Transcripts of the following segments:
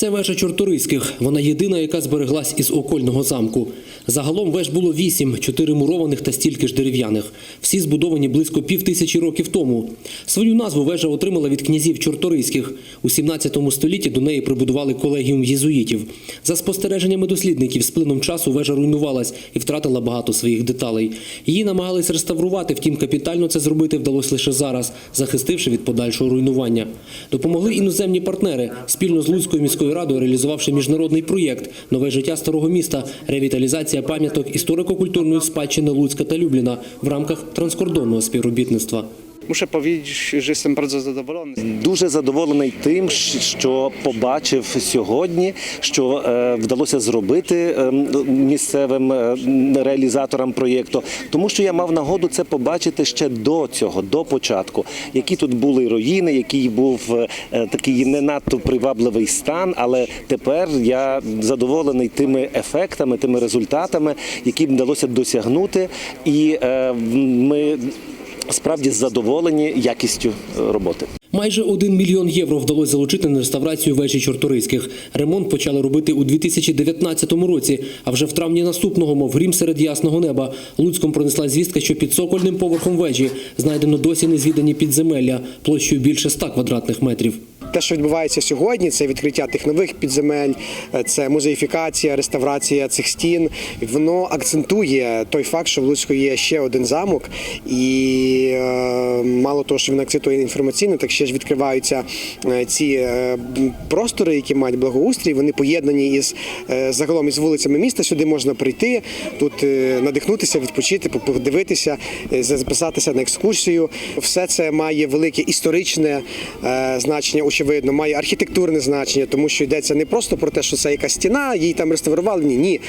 Це вежа Чорторийських. Вона єдина, яка збереглась із окольного замку. Загалом веж було вісім, чотири мурованих та стільки ж дерев'яних. Всі збудовані близько пів тисячі років тому. Свою назву вежа отримала від князів Чорторийських. У 17 столітті до неї прибудували колегіум єзуїтів. За спостереженнями дослідників, з плином часу вежа руйнувалась і втратила багато своїх деталей. Її намагались реставрувати, втім капітально це зробити вдалося лише зараз, захистивши від подальшого руйнування. Допомогли іноземні партнери, спільно з Луцькою міською радою реалізувавши міжнародний проєкт Нове життя старого міста, ревіталізація пам'яток історико-культурної спадщини Луцька та Любліна в рамках транскордонного співробітництва. Muszę powiedzieć, że jestem bardzo zadowolony. Дуже задоволений тим, що побачив сьогодні, що е, вдалося зробити е, місцевим е, реалізаторам проєкту, тому що я мав нагоду це побачити ще до цього, до початку, які тут були руїни, який був е, такий не надто привабливий стан. Але тепер я задоволений тими ефектами, тими результатами, які вдалося досягнути, і ми справді задоволені якістю е, роботи. Майже 1 мільйон євро вдалося залучити на реставрацію вежі Чорторийських. Ремонт почали робити у 2019 році. А вже в травні наступного, мов грім серед ясного неба, Луцьком пронесла звістка, що під сокольним поверхом вежі знайдено досі незвідані підземелля площею більше 100 квадратних метрів. Те, що відбувається сьогодні, це відкриття тих нових підземель, е, це музеїфікація, реставрація цих стін. Воно акцентує той факт, що в Луцьку є ще один замок, і е, мало того, що він акцентує інформаційно, так ще ж відкриваються е, ці простори, які мають благоустрій. Вони поєднані із загалом із вулицями міста. Сюди можна прийти, тут надихнутися, відпочити, подивитися, записатися на екскурсію. Все це має велике історичне значення, очевидно, має архітектурне значення, тому що йдеться не просто про те, що це якась стіна, її там реставрували. Ні, ні.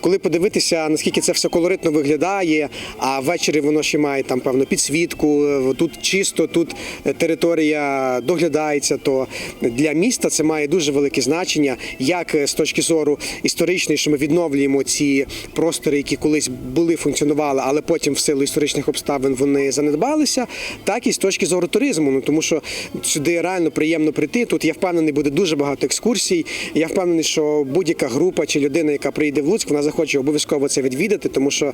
Коли подивитися, наскільки це все колоритно виглядає, а ввечері воно ще має там певно підсвітку. е, Тут чисто, тут е, територія доглядається. То для міста це має дуже велике значення, як е, з точки зору історичної, що ми відновлюємо ці простори, які колись були функціонували, але потім в силу історичних обставин вони занедбалися, так і з точки зору туризму. Ну тому що сюди реально приємно прийти. Тут я впевнений, буде дуже багато екскурсій. Я впевнений, що будь-яка група чи людина, яка прийде в Луцьк, вона захоче обов'язково це відвідати, тому що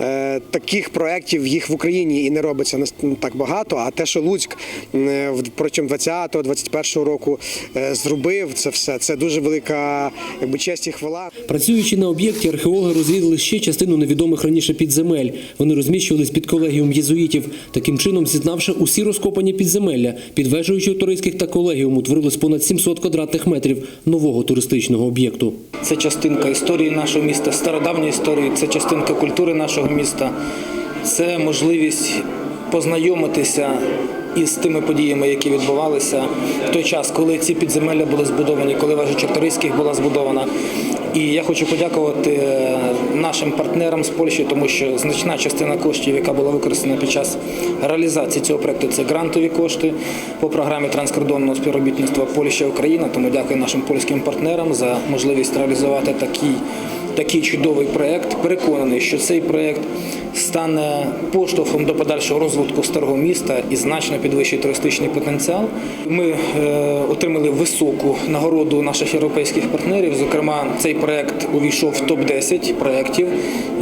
е, таких проєктів їх в Україні і не робиться ну, так багато. А те, що Луцьк е, протягом 20-21 року е, зробив це все, це дуже велика якби честь і хвала. Працюючи на об'єкті, археологи розвідали ще частину невідомих раніше підземель. Вони розміщувались під колегіум єзуїтів. Таким чином, зізнавши усі розкопані підземелля, під вежею Чорторийських та колегіум утворилось понад 700 квадратних метрів нового туристичного об'єкту. Це частинка історії нашого міста, стародавньої історії, це частинка культури нашого міста, це можливість познайомитися із тими подіями, які відбувалися в той час, коли ці підземелля були збудовані, коли вежа Чорторийських була збудована. І я хочу подякувати е, нашим партнерам з Польщі, тому що значна частина коштів, яка була використана під час реалізації цього проекту, це грантові кошти по програмі транскордонного співробітництва Польща Україна. Тому дякую нашим польським партнерам за можливість реалізувати такий. Такий чудовий проект. Переконаний, що цей проект стане поштовхом до подальшого розвитку старого міста і значно підвищить туристичний потенціал. Ми е, отримали високу нагороду наших європейських партнерів. Зокрема, цей проект увійшов в топ 10 проєктів,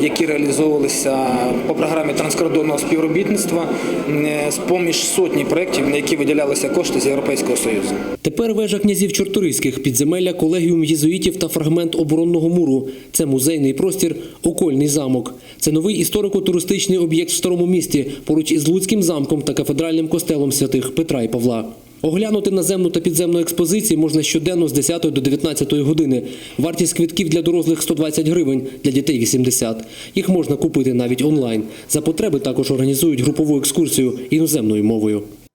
які реалізовувалися по програмі транскордонного співробітництва е, з поміж сотні проєктів, на які виділялися кошти з Європейського союзу. Тепер вежа князів Чорторийських, підземелля колегіум єзуїтів та фрагмент оборонного муру. Це музейний простір, окольний замок. Це новий історико-туристичний об'єкт в старому місті поруч із Луцьким замком та кафедральним костелом святих Петра і Павла. Оглянути наземну та підземну експозиції можна щоденно з 10 до 19 години. Вартість квитків для дорослих 120 гривень, для дітей 80. Їх можна купити навіть онлайн. За потреби також організують групову екскурсію іноземною мовою.